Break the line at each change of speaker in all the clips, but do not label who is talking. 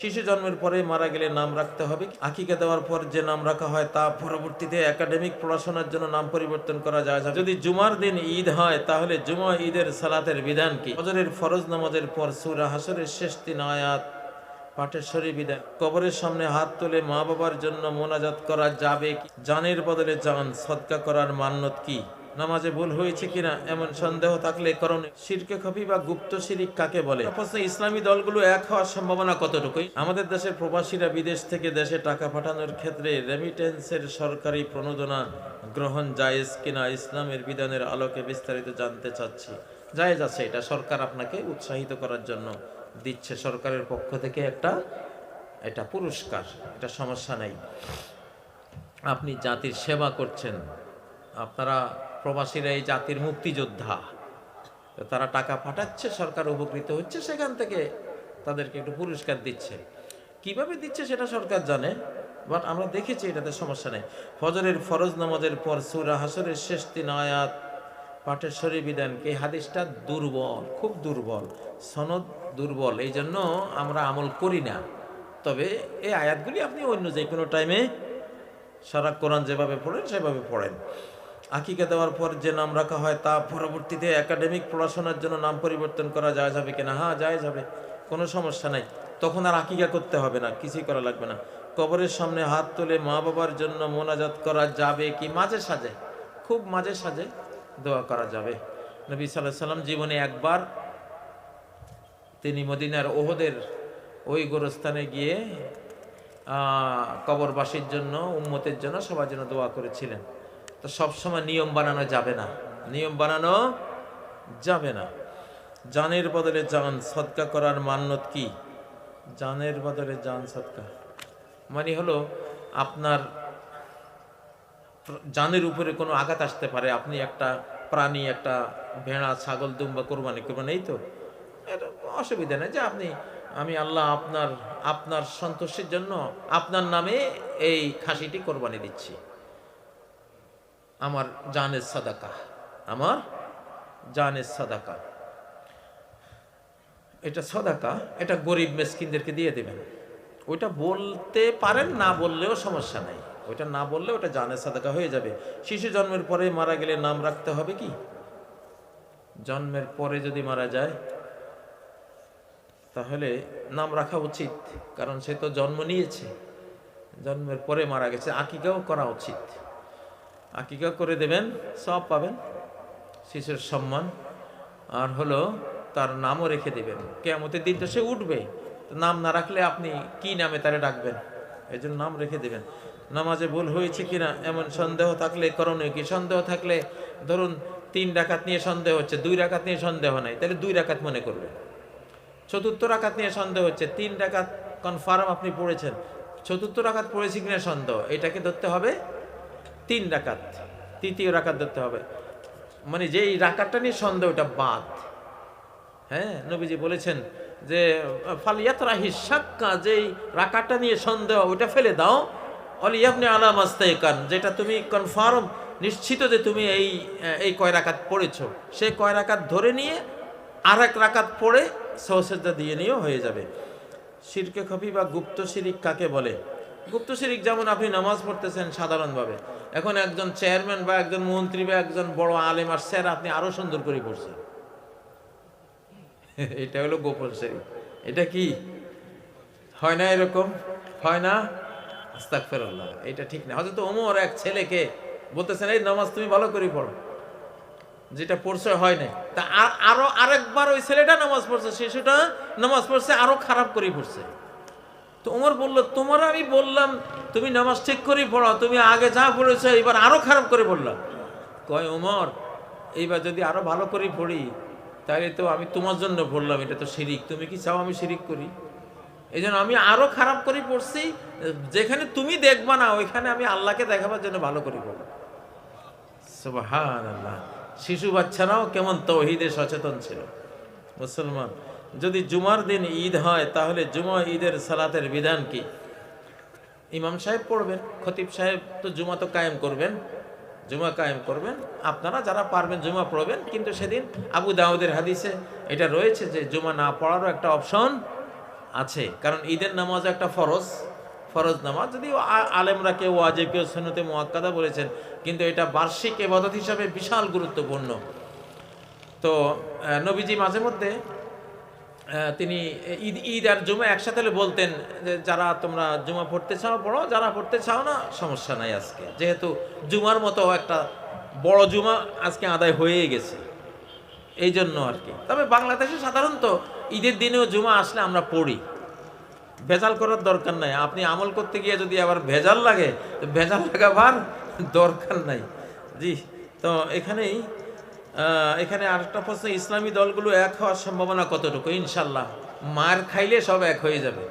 শিশু জন্মের পরে মারা গেলে নাম রাখতে হবে। আকিকা দেওয়ার পর যে নাম রাখা হয় তা পরবর্তীতে একাডেমিক পড়াশোনার জন্য নাম পরিবর্তন করা যায়। যদি জুমার দিন ঈদ হয়, তাহলে জুমা ঈদের সালাতের বিধান কি? ফজরের ফরজ নামাজের পর সুরা হাসরের শেষ তিন আয়াত বিধান কবরের সামনে হাত তুলে মা বাবার জন্য মোনাজাত করা যাবে কি? জানের বদলে জান, সদকা করার মান্যত কি? নামাজে ভুল হয়েছে কিনা এমন সন্দেহ থাকলে করণে শিরকে খফি বা গুপ্ত শিরিক কাকে বলে? ইসলামী দলগুলো এক হওয়ার সম্ভাবনা কতটুকুই? আমাদের দেশের প্রবাসীরা বিদেশ থেকে দেশে টাকা পাঠানোর ক্ষেত্রে রেমিটেন্সের সরকারি প্রণোদনা গ্রহণ জায়েজ কিনা ইসলামের বিধানের আলোকে বিস্তারিত জানতে চাচ্ছি। জায়েজ আছে এটা। সরকার আপনাকে উৎসাহিত করার জন্য দিচ্ছে। সরকারের পক্ষ থেকে একটা, এটা পুরস্কার। এটা সমস্যা নেই। আপনি জাতির সেবা করছেন। আপনারা প্রবাসীরা এই জাতির মুক্তিযোদ্ধা। তারা টাকা পাঠাচ্ছে, সরকার উপকৃত হচ্ছে, সেখান থেকে তাদেরকে একটু পুরস্কার দিচ্ছে। কীভাবে দিচ্ছে সেটা সরকার জানে, বাট আমরা দেখেছি এটাতে সমস্যা নেই। ফজরের ফরজ নামাজের পর সুরা হাসরের শেষ তিন আয়াত, পাঠের বিধান এই হাদিসটা দুর্বল, খুব দুর্বল। সনদ দুর্বল এই জন্য আমরা আমল করি না। তবে এই আয়াতগুলি আপনি অন্য যে কোনো টাইমে সারা কোরআন যেভাবে পড়েন, সেভাবে পড়েন। আকিকা দেওয়ার পর যে নাম রাখা হয় তা পরবর্তীতে একাডেমিক পড়াশোনার জন্য নাম পরিবর্তন করা যায় যাবে কিনা? হ্যাঁ যায় যাবে। কোনো সমস্যা নাই। তখন আর আকিকা করতে হবে না, কিছুই করা লাগবে না। কবরের সামনে হাত তুলে মা বাবার জন্য মোনাজাত করা যাবে কি মাঝে সাজে খুব মাঝে সাজে দোয়া করা যাবে। নবী সাল্লাহ সাল্লাম জীবনে একবার তিনি মদিনার ওহদের ওই গোরস্থানে গিয়ে কবরবাসীর জন্য, উম্মতের জন্য সবার জন্য দোয়া করেছিলেন। তো সবসময় নিয়ম বানানো যাবে না। নিয়ম বানানো যাবে না। জানের বদলে জান সৎকা করার মান্যত কি? জানের বদলে জান সৎকা মানে হলো, আপনার জানের উপরে কোনো আঘাত আসতে পারে। আপনি একটা প্রাণী, একটা ভেড়া, ছাগল, দুম্বা কোরবানি করবেন, এই তো। এটা অসুবিধা নেই যে আপনি, আমি আল্লাহ আপনার আপনার সন্তোষের জন্য আপনার নামে এই খাসিটি কোরবানি দিচ্ছি। আমার জানের সাদাকা। আমার জানের সাদাকা। এটা সদাকা, এটা গরিব মেসকিনদেরকে দিয়ে দেবেন। ওইটা বলতে পারেন, না বললেও সমস্যা নাই। ওইটা না বললে ওটা জানের সাদাকা হয়ে যাবে। শিশু জন্মের পরে মারা গেলে নাম রাখতে হবে কি? জন্মের পরে যদি মারা যায়, তাহলে নাম রাখা উচিত, কারণ সে তো জন্ম নিয়েছে। জন্মের পরে মারা গেছে। আকিকাও করা উচিত। আকিকা করে দেবেন, সব পাবেন। শিশুর সম্মান। আর হলো তার নামও রেখে দেবেন। কেমতের দিন তো সে উঠবে নাম না রাখলে আপনি কি নামে তারে ডাকবেন? এই জন্য নাম রেখে দেবেন। নামাজে ভুল হয়েছে কিনা এমন সন্দেহ থাকলে, করণীয় কি? সন্দেহ থাকলে ধরুন তিন রাকাত নিয়ে সন্দেহ হচ্ছে, দুই রাকাত নিয়ে সন্দেহ নাই, তাহলে দুই রাকাত মনে করবেন। চতুর্থ রাকাত নিয়ে সন্দেহ হচ্ছে, তিন রাকাত কনফার্ম আপনি পড়েছেন। চতুর্থ রাকাত পড়েছি কিনা সন্দেহ, এটাকে ধরতে হবে তিন রাকাত, তৃতীয় রাকাত ধরতে হবে। মানে যেই রাকাতটা নিয়ে সন্দেহ, ওটা বাদ। হ্যাঁ নবীজি বলেছেন যে ফালিয়াত রাহি সাক্কা যেই রাকাতটা নিয়ে সন্দেহ ওইটা ফেলে দাও। অলিয়াবনে আলাম আস্তাইকান যেটা তুমি কনফার্ম নিশ্চিত যে তুমি এই এই কয় রাকাত পড়েছো। সেই কয় রাকাত ধরে নিয়ে আর এক রাকাত পড়ে সহসেজা দিয়ে নিয়েও হয়ে যাবে। শিরকে খফি বা গুপ্ত শিরিক কাকে বলে? গুপ্ত শিরিক যেমন আপনি নামাজ পড়তেছেন সাধারণভাবে। এখন একজন চেয়ারম্যান বা একজন মন্ত্রী বা একজন বড় আলেম আর স্যার, আপনি আরও সুন্দর করে পড়ছেন। এটা হলো গোপন শিরিক এটা কি? হয় না এরকম? হয় না? আস্তাগফিরুল্লাহ, এটা ঠিক না। হয়তো ওমর এক ছেলেকে বলতেছেন, এই নামাজ তুমি ভালো করে পড়ো। যেটা পড়ছে হয় নাই। তা আরও আরেকবার ওই ছেলেটা নামাজ পড়ছে, শিশুটা নামাজ পড়ছে, আরও খারাপ করে পড়ছে। তো ওমর বলল, তোমার আমি বললাম, তুমি নামাজ ঠিক করেই পড়ো তুমি আগে যা পড়েছো এবার আরও খারাপ করে পড়লাম কয়, ওমর, এইবার যদি আরও ভালো করে পড়ি তাহলে তো আমি তোমার জন্য পড়লাম, এটা তো শিরিক। তুমি কি চাও আমি শিরিক করি? এই জন্য আমি আরও খারাপ করে পড়ছি, যেখানে তুমি দেখবা না, ওইখানে আমি আল্লাহকে দেখাবার জন্য ভালো করে পড়ব আল্লাহ শিশু বাচ্চারাও কেমন তহিদে সচেতন ছিল। মুসলমান যদি জুমার দিন ঈদ হয়, তাহলে জুমা ঈদের সালাতের বিধান কি? ইমাম সাহেব পড়বেন, খতিব সাহেব তো জুমা তো কায়েম করবেন, জুমা কায়েম করবেন। আপনারা যারা পারবেন জুমা পড়বেন, কিন্তু সেদিন আবু দাউদের হাদিসে এটা রয়েছে যে জুমা না পড়ারও একটা অপশন আছে, কারণ ঈদের নামাজ একটা ফরজ ফরজ নামাজ। যদি আলেমরা কেউ ওয়াজিব কেউ সুন্নতে মোয়াক্কাদা বলেছেন, কিন্তু এটা বার্ষিক এবাদত হিসাবে বিশাল গুরুত্বপূর্ণ। তো নবীজি মাঝে মধ্যে তিনি ঈদ ঈদ আর জুমা একসাথে বলতেন যে, যারা তোমরা জুমা পড়তে চাও, পড়ো। যারা পড়তে চাও না, সমস্যা নাই আজকে। যেহেতু জুমার মতো একটা বড় জুমা আজকে আদায় হয়ে গেছে। এই জন্য আর কি। তবে বাংলাদেশে সাধারণত ঈদের দিনেও জুমা আসলে আমরা পড়ি। ভেজাল করার দরকার নাই। আপনি আমল করতে গিয়ে যদি আবার ভেজাল লাগে, তো ভেজাল লাগাবার দরকার নাই। জি, তো এখানেই এখানে আরেকটা প্রশ্ন, ইসলামী দলগুলো এক হওয়ার সম্ভাবনা কতটুকু? ইনশাল্লাহ। মার খাইলে সব এক হয়ে যাবে।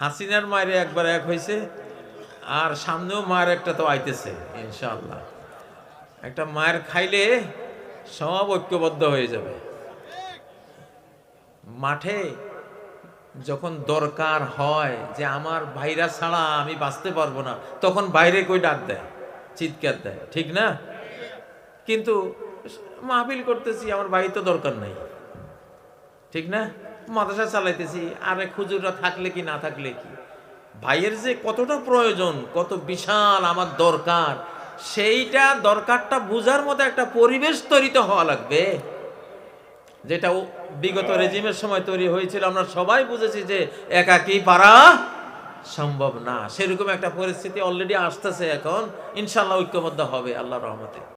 হাসিনার মায়ের একবার এক হয়েছে, আর সামনেও মায়ের একটা তো আইতেছে, ইনশাল্লাহ। একটা মায়ের খাইলে সব ঐক্যবদ্ধ হয়ে যাবে। মাঠে যখন দরকার হয় যে আমার ভাইরা ছাড়া আমি বাঁচতে পারব না, তখন বাইরে কই ডাক দেয়? চিৎকার দেয়, ঠিক না? কিন্তু মাহফিল করতেছি, আমার ভাই তো দরকার নাই। ঠিক না? মাদ্রাসা চালাইতেছি, আরে খুজুররা থাকলে কি, না থাকলে কি? ভাইয়ের যে কতটা প্রয়োজন, কত বিশাল আমার দরকার, সেইটা দরকারটা বোঝার মতো একটা পরিবেশ তৈরি তো হওয়া লাগবে। যেটা বিগত রেজিমের সময় তৈরি হয়েছিল, আমরা সবাই বুঝেছি যে একাকি পারা সম্ভব না। সেরকম একটা পরিস্থিতি অলরেডি আসতেছে এখন। ইনশাল্লাহ ঐক্যবদ্ধ হবে আল্লাহ রহমতে।